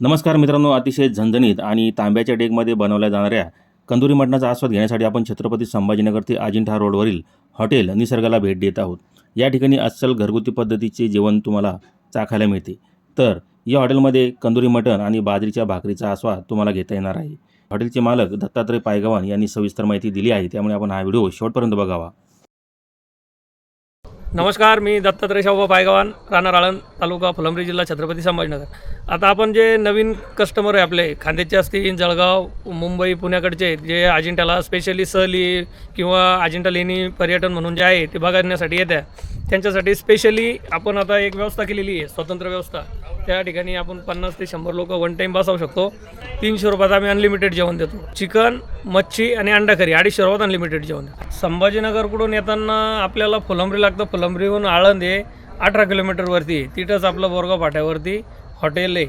नमस्कार मित्रांनो अतिशय झणझणीत आणि तांब्याच्या डेकमध्ये बनवल्या जाणाऱ्या कंदुरी मटणाचा आस्वाद घेण्यासाठी आपण छत्रपती संभाजीनगर ते अजिंठा रोडवरील हॉटेल निसर्गाला भेट देत आहोत. या ठिकाणी अस्सल घरगुती पद्धतीचे जेवण तुम्हाला चाखायला मिळते. तर या हॉटेलमध्ये कंदुरी मटण आणि बाजरीच्या भाकरीचा आस्वाद तुम्हाला घेता येणार आहे. हॉटेलचे मालक दत्तात्रय पायगवान यांनी सविस्तर माहिती दिली आहे त्यामुळे आपण हा व्हिडिओ शेवटपर्यंत बघावा. नमस्कार मी दत्तात्रय शाहूबा पायगवान राहणार आळंद तालुका फुलंब्री जिल्हा छत्रपती संभाजीनगर. आता आपण जे नवीन कस्टमर आहे आपले खांद्याचे असतील जळगाव मुंबई पुण्याकडचे जे अजिंठ्याला स्पेशली सहली किंवा अजिंठा लेणी पर्यटन म्हणून जे आहे ते बघण्यासाठी येत्या. त्यांच्यासाठी स्पेशली आपण आता एक व्यवस्था केलेली आहे स्वतंत्र व्यवस्था. त्या ठिकाणी आपण पन्नास ते शंभर लोक वन टाईम बसवू शकतो. तीनशे रुपयात आम्ही अनलिमिटेड जेवण देतो. चिकन मच्छी आणि अंडा करी अडीचशे रुपयात अनलिमिटेड जेवण देतो. संभाजीनगरकडून येताना आपल्याला फुलंब्री लागतं. फुलंब्रीहून आळंद आहे अठरा किलोमीटरवरती तिथंच आपलं बोरगाव फाट्यावरती हॉटेल आहे.